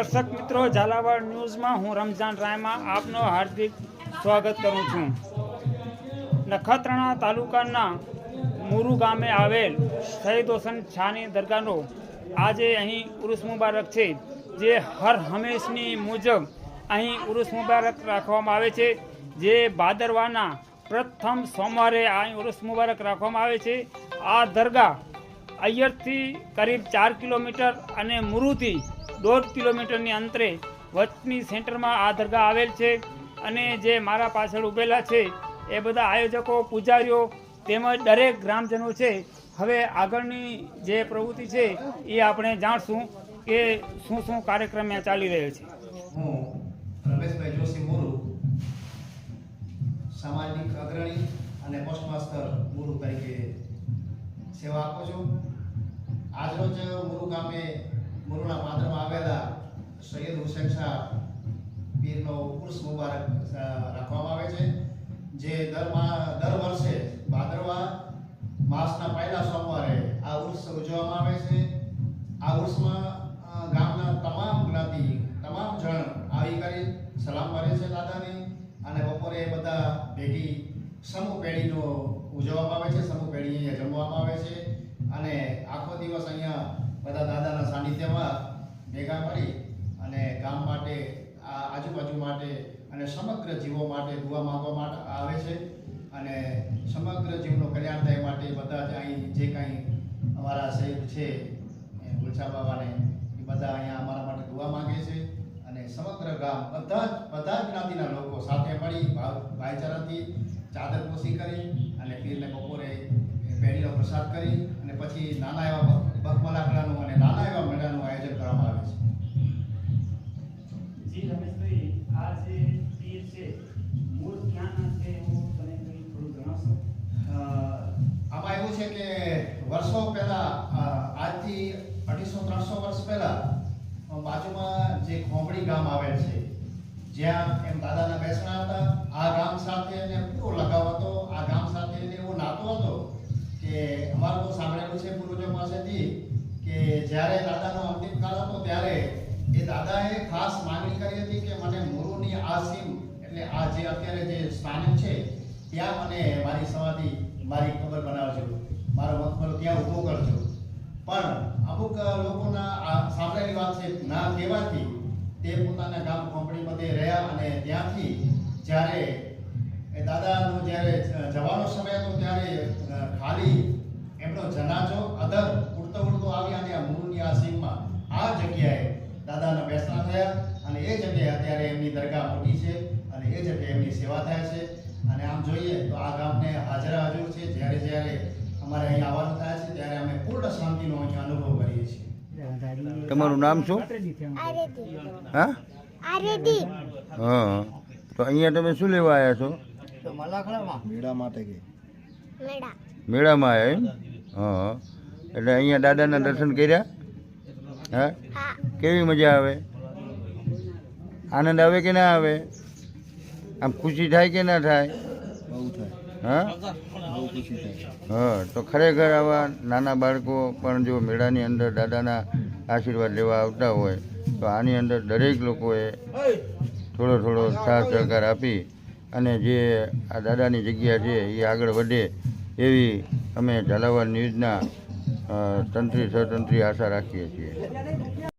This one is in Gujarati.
દર્શક મિત્રો, ઝાલાવાડ ન્યૂઝમાં હું રમઝાન રાયમાં આપનો હાર્દિક સ્વાગત કરું છું. નખત્રાણા તાલુકાના મુરુ ગામે આવેલ શહીદ હોસન શાહની દરગાહનો આજે અહીં ઉરુસ મુબારક છે, જે હર હંમેશની મુજબ અહીં ઉરુસ મુબારક રાખવામાં આવે છે, જે ભાદરવાના પ્રથમ સોમવારે અહીં ઉરુસ મુબારક રાખવામાં આવે છે. આ દરગાહ અયરથી કરીબ ચાર કિલોમીટર અને મુરુથી દોઢ કિલોમીટરની અંતરે વચની સેન્ટરમાં આ દરગાહ આવેલ છે અને જે મારા પાછળ ઊભેલા છે, એ બધા આયોજકો, પૂજારીઓ તેમજ દરેક ગ્રામજનો છે, હવે આગળની જે પ્રવૃત્તિ છે, એ આપણે જાણશું કે શું શું કાર્યક્રમ ચાલી રહ્યો છે. સામાજિક અગ્રણી અને પોસ્ટ માસ્ટર મુરુ તરીકે સેવા આપું છું. આજરોજ મુરુ ગામે મુરુના પાદરમાં આવેલા સૈયદ હુસેન શાહ પીરનો ઉર્સ મુબારક રાખવામાં આવે છે. જે દર દર વર્ષે ભાદરવા માસના પહેલા સોમવારે આ ઉર્સ ઉજવવામાં આવે છે. આ ઉર્સમાં ગામના તમામ જ્ઞાતિ, તમામ જણ આવી કરી સલામ કરે છે દાદાની અને બપોરે બધા ભેગી સમૂહ પેઢીનો ઉજવવામાં આવે છે. સમૂહ પેઢી જમવામાં આવે છે. અને આખો દિવસ અહીંયા બધા દાદાના સાનિધ્યમાં ભેગા કરી અને ગામ માટે, આ આજુબાજુ માટે અને સમગ્ર જીવો માટે દુવા માગવા માટે આવે છે. અને સમગ્ર જીવનું કલ્યાણ થાય માટે બધા જ અહીં જે કાંઈ અમારા સહિત છે ગુલશા બાબાને એ બધા અહીંયા અમારા માટે દુવા માંગે છે. અને સમગ્ર ગામ બધા જ, બધા જ્ઞાતિના લોકો સાથે મળી ભાઈચારાથી ચાદર પોસી કરી અને પીરને બપોરે પહેરીનો પ્રસાદ કરી અને પછી નાના એવા બકમલાકડાનું અને નાના એવા મેળાનું આયોજન કરવામાં આવે છે. જી રમેશભાઈ આ જે તીર છે મૂળ ક્યાંના છે એવું તમે થોડું જણાવશો? આમાં એવું છે કે વર્ષો પહેલા આજથી અઢીસો ત્રણસો વર્ષ પહેલા બાજુમાં જે ખોંભડી ગામ આવેલ છે જ્યાં એમ દાદાના બેસણા હતા આ ગામ સાથે એને પૂરો લગાવ હતો આ ગામ સાથે એને એવો નાતો હતો કે અમારે તો સાંભળેલું છે પૂર્વજો પાસેથી કે જ્યારે દાદાનો અંતિમ કાળ હતો ત્યારે એ દાદાએ ખાસ માંગણી કરી હતી કે મને મુરુની આ સીમ એટલે આ જે અત્યારે જે સ્થાન છે, ત્યાં મને મારી સમાધિ, મારી કબર બનાવજો. મારો મકબરો ત્યાં ઊભો કરજો. પણ અમુક લોકોના આ સાંભળેલી વાત છે, ના કહેવાથી તે પોતાના ગામ બધે રહ્યા અને ત્યાંથી જ્યારે એ દાદાનો જ્યારે જવાનો સમય હતો, ત્યારે ખાલી એમનો જનાજો અદર ઉડતો ઉડતો આવી અને આ મૂળની આ સીમમાં આ જગ્યાએ દાદાના બેસણા થયા અને એ જગ્યાએ અત્યારે એમની દરગાહ મોટી છે અને એ જગ્યાએ એમની સેવા થાય છે. અને આમ જોઈએ તો આ ગામને હાજરા હજુર છે. જ્યારે જ્યારે અમારે અહીં આવવાનું થાય છે ત્યારે અમે પૂર્ણ શાંતિનો અહીંયા અનુભવ કરીએ છીએ. તમારું નામ શું? હા? હા. તો અહીંયા તમે શું લેવા આવ્યા છો? મેળા મેળામાં આવ્યા એમ? હા. એટલે અહીંયા દાદાના દર્શન કર્યા? હા? હા. કેવી મજા આવે? આનંદ આવે કે ના આવે? આમ ખુશી થાય કે ના થાય? હા? હા તો ખરેખર આવા નાના બાળકો પણ જો મેળાની અંદર દાદાના આશીર્વાદ લેવા આવતા હોય તો આની અંદર દરેક લોકોએ થોડો થોડો સાથ સહકાર આપી અને જે આ દાદાની જગ્યા છે એ આગળ વધે એવી અમે ઝાલાવાડ ન્યૂઝના તંત્રી સ્વતંત્રી આશા રાખીએ છીએ.